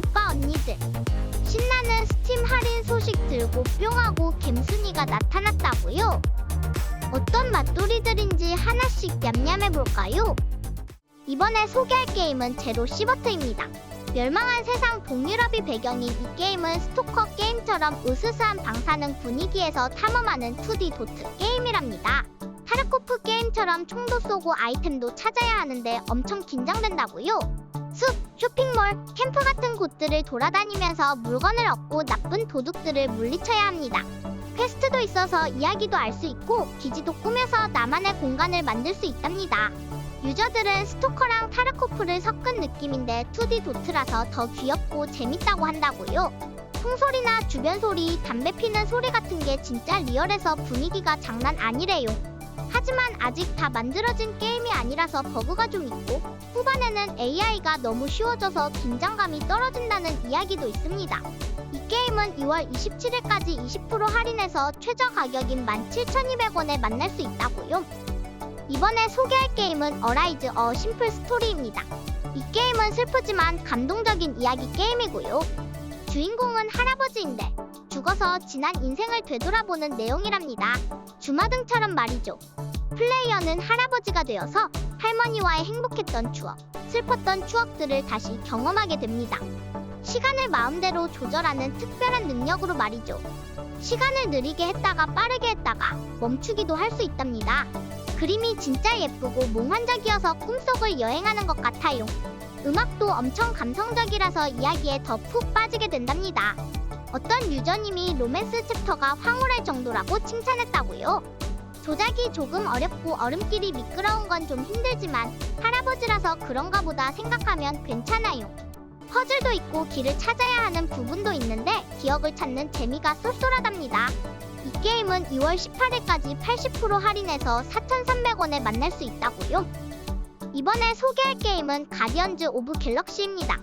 오빠 언니들 신나는 스팀 할인 소식 들고 뿅하고 갬순이가 나타났다고요? 어떤 맛돌이들인지 하나씩 냠냠해볼까요? 이번에 소개할 게임은 제로 시버트입니다. 멸망한 세상 동유럽이 배경인 이 게임은 스토커 게임처럼 으스스한 방사능 분위기에서 탐험하는 2D 도트 게임이랍니다. 타르코프 게임처럼 총도 쏘고 아이템도 찾아야 하는데 엄청 긴장된다고요? 숲, 쇼핑몰, 캠프 같은 곳들을 돌아다니면서 물건을 얻고 나쁜 도둑들을 물리쳐야 합니다. 퀘스트도 있어서 이야기도 알 수 있고 기지도 꾸며서 나만의 공간을 만들 수 있답니다. 유저들은 스토커랑 타르코프를 섞은 느낌인데 2D 도트라서 더 귀엽고 재밌다고 한다고요. 총소리나 주변 소리, 담배 피는 소리 같은 게 진짜 리얼해서 분위기가 장난 아니래요. 하지만 아직 다 만들어진 게임이 아니라서 버그가 좀 있고 후반에는 AI가 너무 쉬워져서 긴장감이 떨어진다는 이야기도 있습니다. 이 게임은 2월 27일까지 20% 할인해서 최저 가격인 17,200원에 만날 수 있다고요. 이번에 소개할 게임은 어라이즈 어 심플 스토리입니다. 이 게임은 슬프지만 감동적인 이야기 게임이고요. 주인공은 할아버지인데 죽어서 지난 인생을 되돌아보는 내용이랍니다. 주마등처럼 말이죠. 플레이어는 할아버지가 되어서 할머니와의 행복했던 추억, 슬펐던 추억들을 다시 경험하게 됩니다. 시간을 마음대로 조절하는 특별한 능력으로 말이죠. 시간을 느리게 했다가 빠르게 했다가 멈추기도 할 수 있답니다. 그림이 진짜 예쁘고 몽환적이어서 꿈속을 여행하는 것 같아요. 음악도 엄청 감성적이라서 이야기에 더 푹 빠지게 된답니다. 어떤 유저님이 로맨스 챕터가 황홀할 정도라고 칭찬했다고요. 조작이 조금 어렵고 얼음길이 미끄러운 건 좀 힘들지만 할아버지라서 그런가 보다 생각하면 괜찮아요. 퍼즐도 있고 길을 찾아야 하는 부분도 있는데 기억을 찾는 재미가 쏠쏠하답니다. 이 게임은 2월 18일까지 80% 할인해서 4,300원에 만날 수 있다고요. 이번에 소개할 게임은 가디언즈 오브 갤럭시입니다.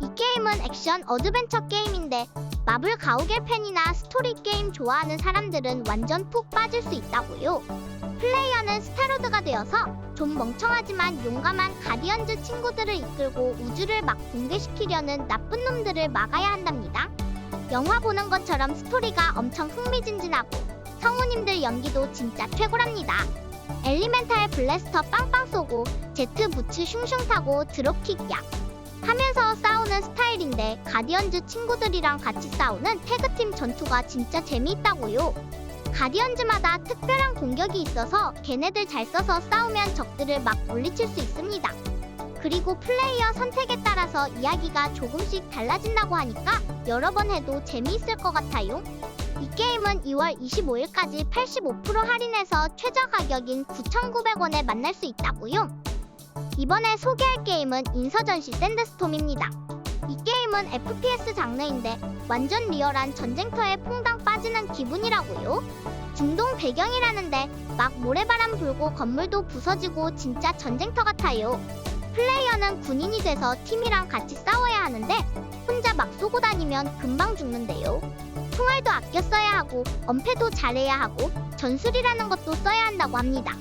이 게임은 액션 어드벤처 게임인데 마블 가오갤 팬이나 스토리 게임 좋아하는 사람들은 완전 푹 빠질 수 있다고요. 플레이어는 스타로드가 되어서 좀 멍청하지만 용감한 가디언즈 친구들을 이끌고 우주를 막 붕괴시키려는 나쁜 놈들을 막아야 한답니다. 영화 보는 것처럼 스토리가 엄청 흥미진진하고 성우님들 연기도 진짜 최고랍니다. 엘리멘탈 블래스터 빵빵 쏘고 제트 부츠 슝슝 타고 드롭킥 약 하면서 싸우는 스타일인데 가디언즈 친구들이랑 같이 싸우는 태그팀 전투가 진짜 재미있다고요. 가디언즈마다 특별한 공격이 있어서 걔네들 잘 써서 싸우면 적들을 막 물리칠 수 있습니다. 그리고 플레이어 선택에 따라서 이야기가 조금씩 달라진다고 하니까 여러 번 해도 재미있을 것 같아요. 이 게임은 2월 25일까지 85% 할인해서 최저 가격인 9,900원에 만날 수 있다고요. 이번에 소개할 게임은 인서전시 샌드스톰입니다. 이 게임은 FPS 장르인데 완전 리얼한 전쟁터에 퐁당 빠지는 기분이라고요. 중동 배경이라는데 막 모래바람 불고 건물도 부서지고 진짜 전쟁터 같아요. 플레이어는 군인이 돼서 팀이랑 같이 싸워야 하는데 혼자 막 쏘고 다니면 금방 죽는데요. 총알도 아껴 써야 하고 엄폐도 잘해야 하고 전술이라는 것도 써야 한다고 합니다.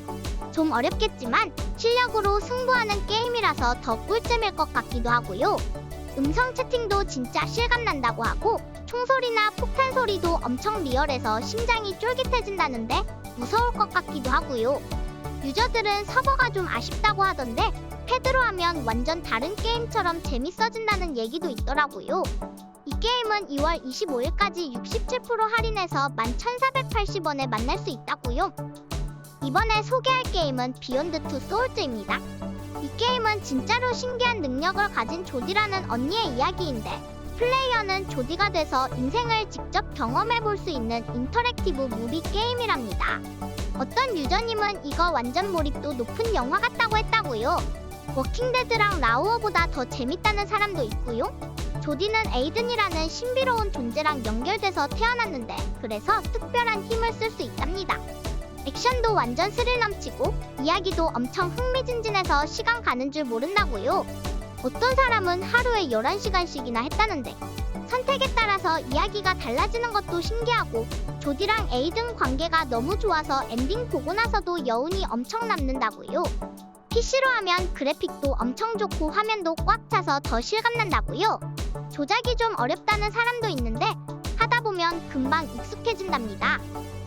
좀 어렵겠지만 실력으로 승부하는 게임이라서 더 꿀잼일 것 같기도 하고요. 음성 채팅도 진짜 실감난다고 하고 총소리나 폭탄 소리도 엄청 리얼해서 심장이 쫄깃해진다는데 무서울 것 같기도 하고요. 유저들은 서버가 좀 아쉽다고 하던데 패드로 하면 완전 다른 게임처럼 재밌어진다는 얘기도 있더라고요. 이 게임은 2월 25일까지 67% 할인해서 11,480원에 만날 수 있다고요. 이번에 소개할 게임은 비욘드 투 소울즈입니다. 이 게임은 진짜로 신기한 능력을 가진 조디라는 언니의 이야기인데 플레이어는 조디가 돼서 인생을 직접 경험해 볼 수 있는 인터랙티브 무비 게임이랍니다. 어떤 유저님은 이거 완전 몰입도 높은 영화 같다고 했다고요. 워킹데드랑 라우어보다 더 재밌다는 사람도 있고요. 조디는 에이든이라는 신비로운 존재랑 연결돼서 태어났는데 그래서 특별한 힘을 쓸 수 있답니다. 액션도 완전 스릴 넘치고 이야기도 엄청 흥미진진해서 시간 가는 줄 모른다고요. 어떤 사람은 하루에 11시간씩이나 했다는데 선택에 따라서 이야기가 달라지는 것도 신기하고 조디랑 에이든 관계가 너무 좋아서 엔딩 보고 나서도 여운이 엄청 남는다고요. PC로 하면 그래픽도 엄청 좋고 화면도 꽉 차서 더 실감난다고요. 조작이 좀 어렵다는 사람도 있는데 하다 보면 금방 익숙해진답니다.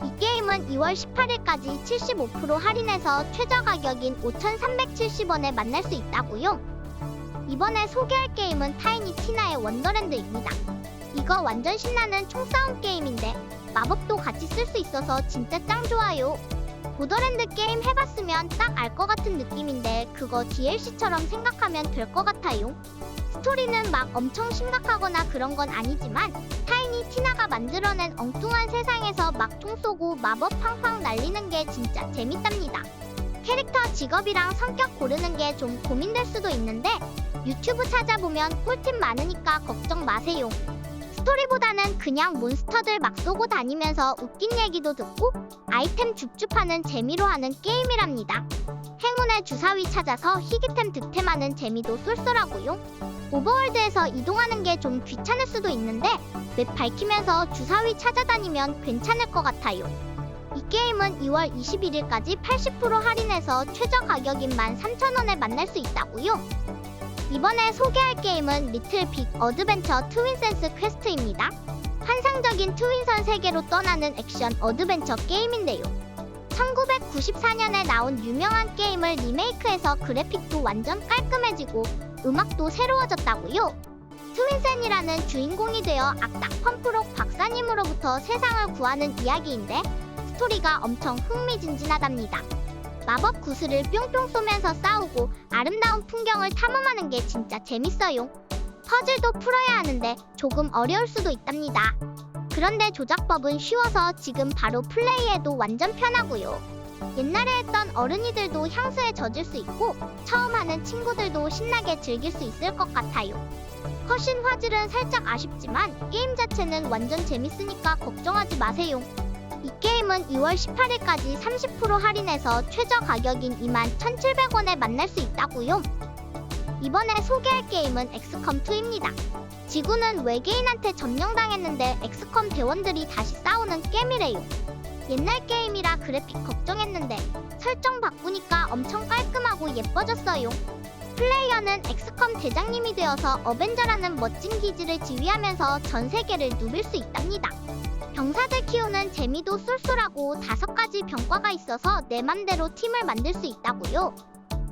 이 게임은 2월 18일까지 75% 할인해서 최저 가격인 5,370원에 만날 수 있다고요. 이번에 소개할 게임은 타이니 티나의 원더랜드입니다. 이거 완전 신나는 총싸움 게임인데 마법도 같이 쓸 수 있어서 진짜 짱 좋아요. 보더랜드 게임 해봤으면 딱 알 것 같은 느낌인데 그거 DLC처럼 생각하면 될 것 같아요. 스토리는 막 엄청 심각하거나 그런 건 아니지만 타이니 티나가 만들어낸 엉뚱한 세상에서 막총 쏘고 마법 팡팡 날리는 게 진짜 재밌답니다. 캐릭터 직업이랑 성격 고르는 게 좀 고민될 수도 있는데 유튜브 찾아보면 꿀팁 많으니까 걱정 마세요. 스토리보다는 그냥 몬스터들 막 쏘고 다니면서 웃긴 얘기도 듣고 아이템 줍줍하는 재미로 하는 게임이랍니다. 행운의 주사위 찾아서 희귀템 득템하는 재미도 쏠쏠하고요. 오버월드에서 이동하는 게 좀 귀찮을 수도 있는데 맵 밝히면서 주사위 찾아다니면 괜찮을 것 같아요. 이 게임은 2월 21일까지 80% 할인해서 최저 가격인 13,000원에 만날 수 있다고요. 이번에 소개할 게임은 리틀 빅 어드벤처 트윈센스 퀘스트입니다. 환상적인 트윈선 세계로 떠나는 액션 어드벤처 게임인데요. 1994년에 나온 유명한 게임을 리메이크해서 그래픽도 완전 깔끔해지고 음악도 새로워졌다고요. 트윈센이라는 주인공이 되어 악당 펌프록 박사님으로부터 세상을 구하는 이야기인데 스토리가 엄청 흥미진진하답니다. 마법 구슬을 뿅뿅 쏘면서 싸우고 아름다운 풍경을 탐험하는 게 진짜 재밌어요. 퍼즐도 풀어야 하는데 조금 어려울 수도 있답니다. 그런데 조작법은 쉬워서 지금 바로 플레이해도 완전 편하고요. 옛날에 했던 어른이들도 향수에 젖을 수 있고 처음 하는 친구들도 신나게 즐길 수 있을 것 같아요. 컷신 화질은 살짝 아쉽지만 게임 자체는 완전 재밌으니까 걱정하지 마세요. 이 게임은 2월 18일까지 30% 할인해서 최저 가격인 21,700원에 만날 수 있다고요. 이번에 소개할 게임은 엑스컴 2입니다. 지구는 외계인한테 점령당했는데 엑스컴 대원들이 다시 싸우는 게임이래요. 옛날 게임이라 그래픽 걱정했는데 설정 바꾸니까 엄청 깔끔하고 예뻐졌어요. 플레이어는 엑스컴 대장님이 되어서 어벤져라는 멋진 기지를 지휘하면서 전 세계를 누빌 수 있답니다. 병사들 키우는 재미도 쏠쏠하고 다섯 가지 병과가 있어서 내 맘대로 팀을 만들 수 있다고요.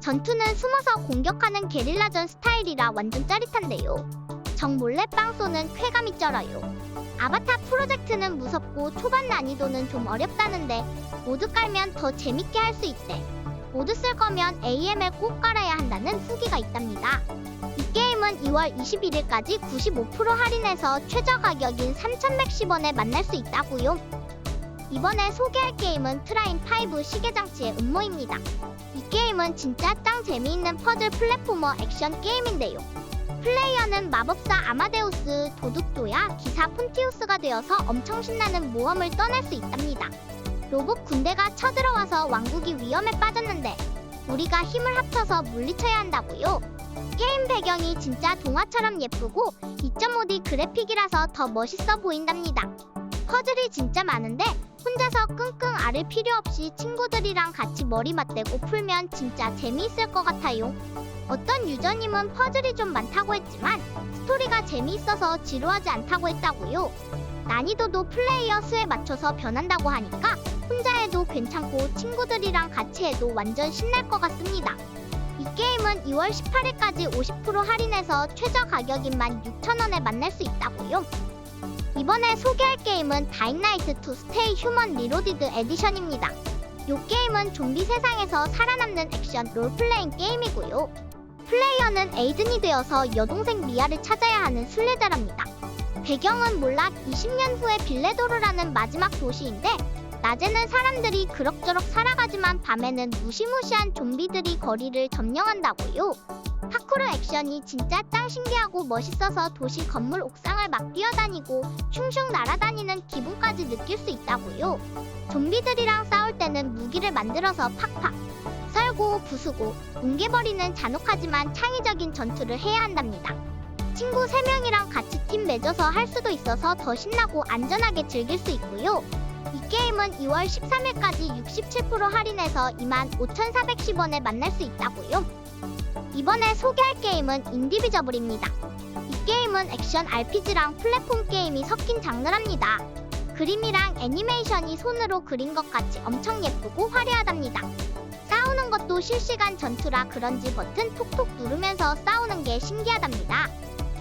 전투는 숨어서 공격하는 게릴라전 스타일이라 완전 짜릿한데요. 정 몰래 빵 쏘는 쾌감이 쩔어요. 아바타 프로젝트는 무섭고 초반 난이도는 좀 어렵다는데 모두 깔면 더 재밌게 할 수 있대. 모두 쓸 거면 AM을 꼭 깔아야 한다는 후기가 있답니다. 이 게임은 2월 21일까지 95% 할인해서 최저 가격인 3,110원에 만날 수 있다고요. 이번에 소개할 게임은 트라인 5 시계장치의 음모입니다. 이 게임은 진짜 짱 재미있는 퍼즐 플랫포머 액션 게임인데요. 플레이어는 마법사 아마데우스 도둑조야 기사 폰티우스가 되어서 엄청 신나는 모험을 떠날 수 있답니다. 로봇 군대가 쳐들어와서 왕국이 위험에 빠졌는데 우리가 힘을 합쳐서 물리쳐야 한다고요. 게임 배경이 진짜 동화처럼 예쁘고 2.5D 그래픽이라서 더 멋있어 보인답니다. 퍼즐이 진짜 많은데 혼자서 끙끙 앓을 필요 없이 친구들이랑 같이 머리 맞대고 풀면 진짜 재미있을 것 같아요. 어떤 유저님은 퍼즐이 좀 많다고 했지만 스토리가 재미있어서 지루하지 않다고 했다고요. 난이도도 플레이어 수에 맞춰서 변한다고 하니까 혼자 해도 괜찮고 친구들이랑 같이 해도 완전 신날 것 같습니다. 이 게임은 2월 18일까지 50% 할인해서 최저 가격인 16,000원에 만날 수 있다고요. 이번에 소개할 게임은 다인나이트 2 스테이 휴먼 리로디드 에디션입니다. 이 게임은 좀비 세상에서 살아남는 액션 롤플레잉 게임이고요. 플레이어는 에이든이 되어서 여동생 미아를 찾아야 하는 순례자랍니다. 배경은 몰락 20년 후의 빌레도르라는 마지막 도시인데 낮에는 사람들이 그럭저럭 살아가지만 밤에는 무시무시한 좀비들이 거리를 점령한다고요. 파쿠르 액션이 진짜 짱 신기하고 멋있어서 도시 건물 옥상을 막 뛰어다니고 슝슝 날아다니는 기분까지 느낄 수 있다고요. 좀비들이랑 싸울 때는 무기를 만들어서 팍팍 썰고 부수고 뭉개버리는 잔혹하지만 창의적인 전투를 해야 한답니다. 친구 3명이랑 같이 팀 맺어서 할 수도 있어서 더 신나고 안전하게 즐길 수 있고요. 이 게임은 2월 13일까지 67% 할인해서 25,410원에 만날 수 있다고요. 이번에 소개할 게임은 인디비저블입니다. 이 게임은 액션 RPG랑 플랫폼 게임이 섞인 장르랍니다. 그림이랑 애니메이션이 손으로 그린 것 같이 엄청 예쁘고 화려하답니다. 싸우는 것도 실시간 전투라 그런지 버튼 톡톡 누르면서 싸우는 게 신기하답니다.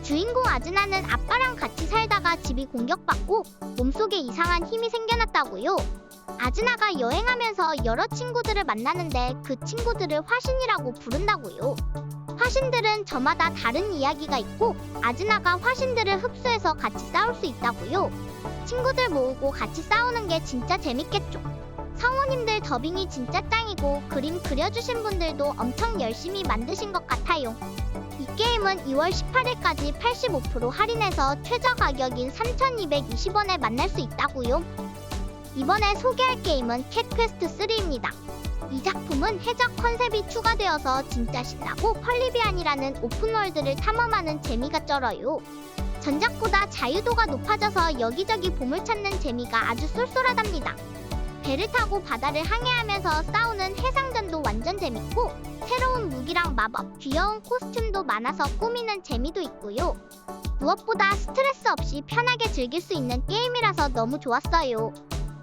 주인공 아즈나는 아빠랑 같이 살다가 집이 공격받고 몸속에 이상한 힘이 생겨났다고요. 아즈나가 여행하면서 여러 친구들을 만나는데 그 친구들을 화신이라고 부른다고요. 화신들은 저마다 다른 이야기가 있고 아즈나가 화신들을 흡수해서 같이 싸울 수 있다고요. 친구들 모으고 같이 싸우는 게 진짜 재밌겠죠. 성우님들 더빙이 진짜 짱이고 그림 그려주신 분들도 엄청 열심히 만드신 것 같아요. 이 게임은 2월 18일까지 85% 할인해서 최저 가격인 3,220원에 만날 수 있다고요. 이번에 소개할 게임은 캣퀘스트 3입니다. 이 작품은 해적 컨셉이 추가되어서 진짜 신나고 펄리비안이라는 오픈월드를 탐험하는 재미가 쩔어요. 전작보다 자유도가 높아져서 여기저기 보물 찾는 재미가 아주 쏠쏠하답니다. 배를 타고 바다를 항해하면서 싸우는 해상전도 완전 재밌고 새로운 무기랑 마법, 귀여운 코스튬도 많아서 꾸미는 재미도 있고요. 무엇보다 스트레스 없이 편하게 즐길 수 있는 게임이라서 너무 좋았어요.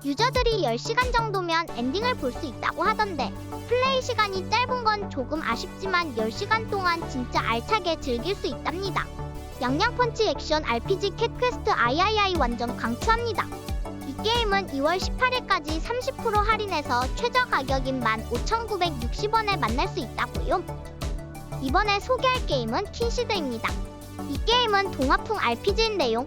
유저들이 10시간 정도면 엔딩을 볼 수 있다고 하던데 플레이 시간이 짧은 건 조금 아쉽지만 10시간 동안 진짜 알차게 즐길 수 있답니다. 양양펀치 액션 RPG 캣퀘스트 III 완전 강추합니다. 이 게임은 2월 18일까지 30% 할인해서 최저 가격인 15,960원에 만날 수 있다고요. 이번에 소개할 게임은 킨시드입니다. 이 게임은 동화풍 RPG인데요.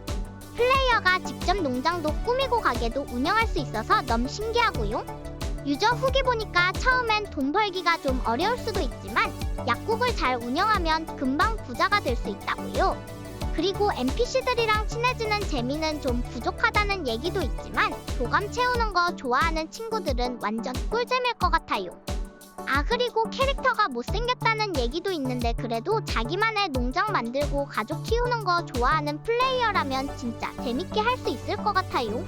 플레이어가 직접 농장도 꾸미고 가게도 운영할 수 있어서 너무 신기하고요. 유저 후기 보니까 처음엔 돈 벌기가 좀 어려울 수도 있지만 약국을 잘 운영하면 금방 부자가 될 수 있다고요. 그리고 NPC들이랑 친해지는 재미는 좀 부족하다는 얘기도 있지만 도감 채우는 거 좋아하는 친구들은 완전 꿀잼일 것 같아요. 아 그리고 캐릭터가 못생겼다는 얘기도 있는데 그래도 자기만의 농장 만들고 가족 키우는 거 좋아하는 플레이어라면 진짜 재밌게 할 수 있을 것 같아요.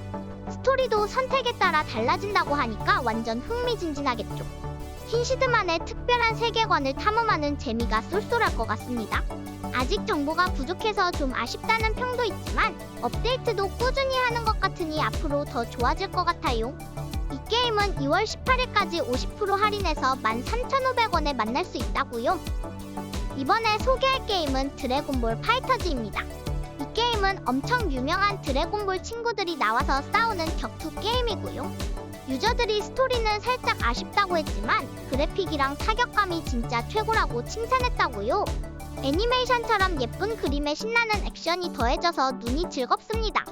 스토리도 선택에 따라 달라진다고 하니까 완전 흥미진진하겠죠. 킨시드만의 특별한 세계관을 탐험하는 재미가 쏠쏠할 것 같습니다. 아직 정보가 부족해서 좀 아쉽다는 평도 있지만 업데이트도 꾸준히 하는 것 같으니 앞으로 더 좋아질 것 같아요. 이 게임은 2월 18일까지 50% 할인해서 13,500원에 만날 수 있다고요. 이번에 소개할 게임은 드래곤볼 파이터즈입니다. 이 게임은 엄청 유명한 드래곤볼 친구들이 나와서 싸우는 격투 게임이고요. 유저들이 스토리는 살짝 아쉽다고 했지만 그래픽이랑 타격감이 진짜 최고라고 칭찬했다고요. 애니메이션처럼 예쁜 그림에 신나는 액션이 더해져서 눈이 즐겁습니다.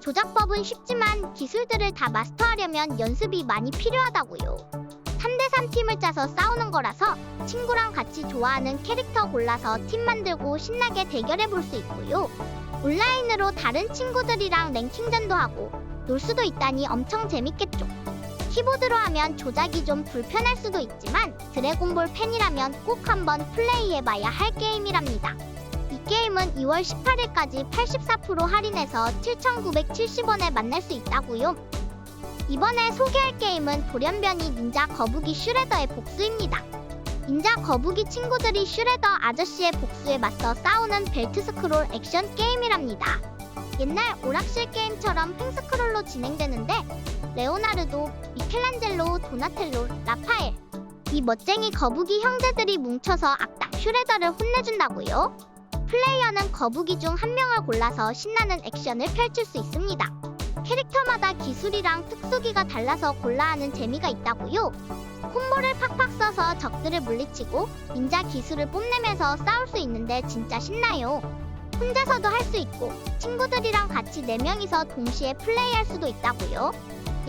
조작법은 쉽지만 기술들을 다 마스터하려면 연습이 많이 필요하다고요. 3대3 팀을 짜서 싸우는 거라서 친구랑 같이 좋아하는 캐릭터 골라서 팀 만들고 신나게 대결해 볼 수 있고요. 온라인으로 다른 친구들이랑 랭킹전도 하고 놀 수도 있다니 엄청 재밌겠죠. 키보드로 하면 조작이 좀 불편할 수도 있지만 드래곤볼 팬이라면 꼭 한번 플레이해봐야 할 게임이랍니다. 이 게임은 2월 18일까지 84% 할인해서 7,970원에 만날 수 있다고요. 이번에 소개할 게임은 돌연변이 닌자 거북이 슈레더의 복수입니다. 닌자 거북이 친구들이 슈레더 아저씨의 복수에 맞서 싸우는 벨트 스크롤 액션 게임이랍니다. 옛날 오락실 게임처럼 횡스크롤로 진행되는데 레오나르도, 미켈란젤로, 도나텔로, 라파엘 이 멋쟁이 거북이 형제들이 뭉쳐서 악당 슈레더를 혼내준다고요. 플레이어는 거북이 중 한 명을 골라서 신나는 액션을 펼칠 수 있습니다. 캐릭터마다 기술이랑 특수기가 달라서 골라하는 재미가 있다고요. 콤보를 팍팍 써서 적들을 물리치고 닌자 기술을 뽐내면서 싸울 수 있는데 진짜 신나요. 혼자서도 할 수 있고 친구들이랑 같이 4명이서 동시에 플레이할 수도 있다고요.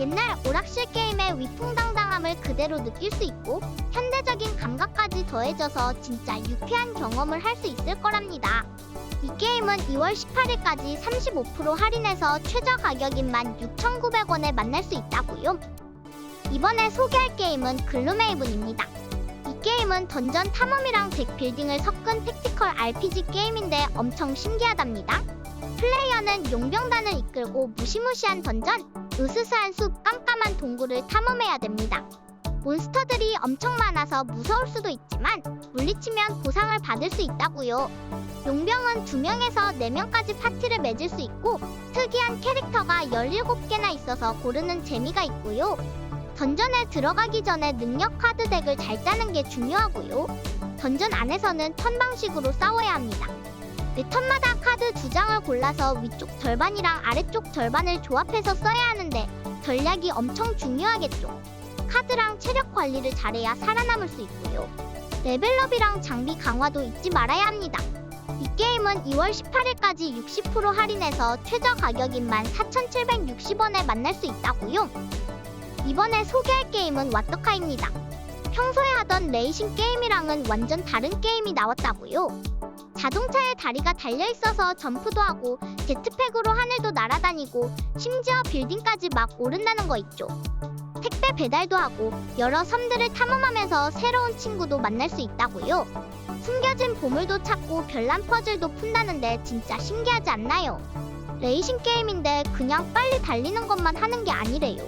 옛날 오락실 게임의 위풍당당함을 그대로 느낄 수 있고 현대적인 감각까지 더해져서 진짜 유쾌한 경험을 할 수 있을 거랍니다. 이 게임은 2월 18일까지 35% 할인해서 최저 가격인 16,900원에 만날 수 있다고요. 이번에 소개할 게임은 글루메이븐입니다. 이 게임은 던전 탐험이랑 덱 빌딩을 섞은 택티컬 RPG 게임인데 엄청 신기하답니다. 플레이어는 용병단을 이끌고 무시무시한 던전, 으스스한 숲, 깜깜한 동굴을 탐험해야 됩니다. 몬스터들이 엄청 많아서 무서울 수도 있지만 물리치면 보상을 받을 수 있다고요. 용병은 2명에서 4명까지 파티를 맺을 수 있고 특이한 캐릭터가 17개나 있어서 고르는 재미가 있고요. 던전에 들어가기 전에 능력 카드 덱을 잘 짜는 게 중요하고요. 던전 안에서는 턴 방식으로 싸워야 합니다. 매 턴마다 카드 두 장을 골라서 위쪽 절반이랑 아래쪽 절반을 조합해서 써야 하는데 전략이 엄청 중요하겠죠. 카드랑 체력 관리를 잘해야 살아남을 수 있고요. 레벨업이랑 장비 강화도 잊지 말아야 합니다. 이 게임은 2월 18일까지 60% 할인해서 최저 가격인 14,760원에 만날 수 있다고요. 이번에 소개할 게임은 왓더카입니다. 평소에 하던 레이싱 게임이랑은 완전 다른 게임이 나왔다고요. 자동차에 다리가 달려 있어서 점프도 하고 제트팩으로 하늘도 날아다니고 심지어 빌딩까지 막 오른다는 거 있죠. 택배 배달도 하고 여러 섬들을 탐험하면서 새로운 친구도 만날 수 있다고요. 숨겨진 보물도 찾고 별난 퍼즐도 푼다는데 진짜 신기하지 않나요? 레이싱 게임인데 그냥 빨리 달리는 것만 하는 게 아니래요.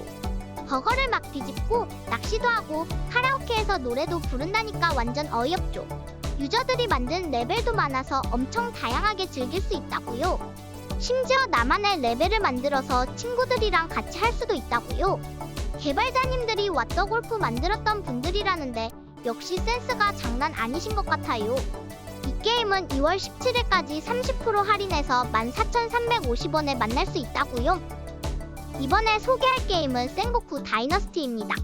버거를 막 뒤집고 낚시도 하고 카라오케에서 노래도 부른다니까 완전 어이없죠. 유저들이 만든 레벨도 많아서 엄청 다양하게 즐길 수 있다고요. 심지어 나만의 레벨을 만들어서 친구들이랑 같이 할 수도 있다고요. 개발자님들이 왓더 골프 만들었던 분들이라는데 역시 센스가 장난 아니신 것 같아요. 이 게임은 2월 17일까지 30% 할인해서 14,350원에 만날 수 있다고요. 이번에 소개할 게임은 센고쿠 다이너스티입니다.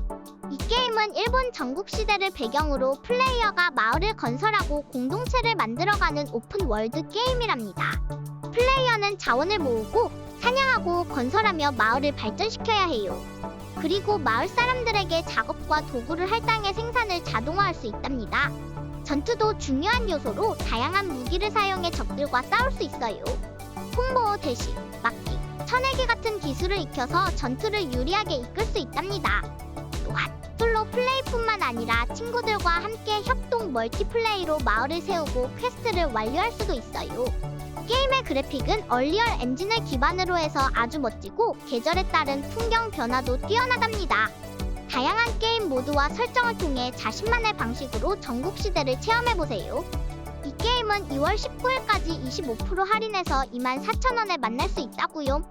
이 게임은 일본 전국 시대를 배경으로 플레이어가 마을을 건설하고 공동체를 만들어가는 오픈 월드 게임이랍니다. 플레이어는 자원을 모으고 사냥하고 건설하며 마을을 발전시켜야 해요. 그리고 마을 사람들에게 작업과 도구를 할당해 생산을 자동화할 수 있답니다. 전투도 중요한 요소로 다양한 무기를 사용해 적들과 싸울 수 있어요. 콤보 대시, 막기, 쳐내기 같은 기술을 익혀서 전투를 유리하게 이끌 수 있답니다. 또한 솔로 플레이뿐만 아니라 친구들과 함께 협동 멀티플레이로 마을을 세우고 퀘스트를 완료할 수도 있어요. 게임의 그래픽은 얼리얼 엔진을 기반으로 해서 아주 멋지고 계절에 따른 풍경 변화도 뛰어나답니다. 다양한 게임 모드와 설정을 통해 자신만의 방식으로 전국 시대를 체험해보세요. 이 게임은 2월 19일까지 25% 할인해서 24,000원에 만날 수 있다고요.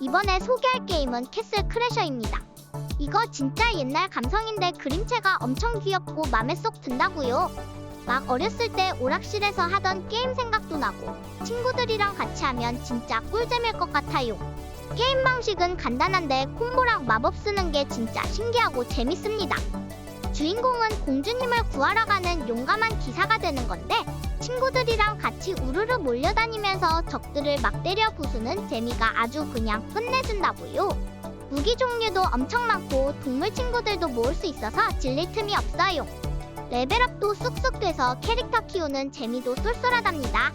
이번에 소개할 게임은 캐슬 크래셔입니다. 이거 진짜 옛날 감성인데 그림체가 엄청 귀엽고 맘에 쏙 든다고요. 막 어렸을 때 오락실에서 하던 게임 생각도 나고 친구들이랑 같이 하면 진짜 꿀잼일 것 같아요. 게임 방식은 간단한데 콤보랑 마법 쓰는 게 진짜 신기하고 재밌습니다. 주인공은 공주님을 구하러 가는 용감한 기사가 되는 건데 친구들이랑 같이 우르르 몰려다니면서 적들을 막 때려 부수는 재미가 아주 그냥 끝내준다고요. 무기 종류도 엄청 많고 동물 친구들도 모을 수 있어서 질릴 틈이 없어요. 레벨업도 쑥쑥 돼서 캐릭터 키우는 재미도 쏠쏠하답니다.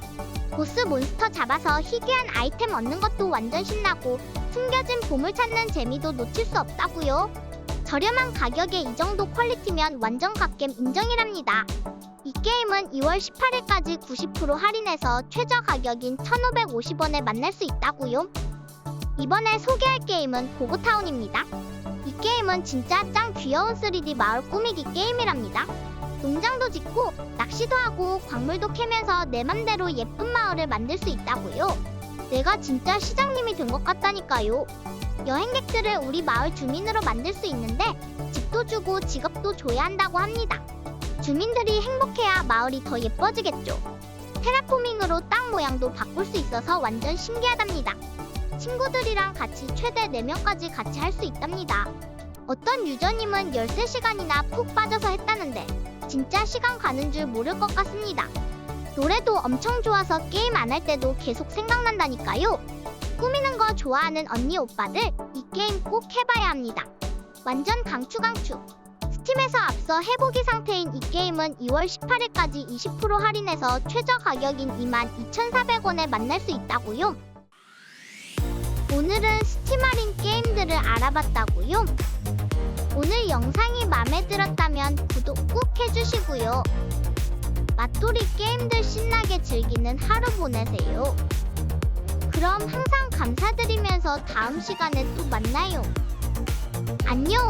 보스 몬스터 잡아서 희귀한 아이템 얻는 것도 완전 신나고 숨겨진 보물 찾는 재미도 놓칠 수 없다고요. 저렴한 가격에 이 정도 퀄리티면 완전 갓겜 인정이랍니다. 이 게임은 2월 18일까지 90% 할인해서 최저 가격인 1,550원에 만날 수 있다고요. 이번에 소개할 게임은 고고타운입니다. 이 게임은 진짜 짱 귀여운 3D 마을 꾸미기 게임이랍니다. 농장도 짓고 낚시도 하고 광물도 캐면서 내 맘대로 예쁜 마을을 만들 수 있다고요. 내가 진짜 시장님이 된 것 같다니까요. 여행객들을 우리 마을 주민으로 만들 수 있는데 집도 주고 직업도 줘야 한다고 합니다. 주민들이 행복해야 마을이 더 예뻐지겠죠. 테라포밍으로 땅 모양도 바꿀 수 있어서 완전 신기하답니다. 친구들이랑 같이 최대 4명까지 같이 할 수 있답니다. 어떤 유저님은 13시간이나 푹 빠져서 했다는데 진짜 시간 가는 줄 모를 것 같습니다. 노래도 엄청 좋아서 게임 안 할 때도 계속 생각난다니까요. 꾸미는 거 좋아하는 언니 오빠들 이 게임 꼭 해봐야 합니다. 완전 강추 강추. 스팀에서 앞서 해보기 상태인 이 게임은 2월 18일까지 20% 할인해서 최저 가격인 22,400원에 만날 수 있다고요. 오늘은 할인 게임들을 알아봤다고요. 오늘 영상이 마음에 들었다면 구독 꼭 해주시고요. 맛돌이 게임들 신나게 즐기는 하루 보내세요. 그럼 항상 감사드리면서 다음 시간에 또 만나요. 안녕!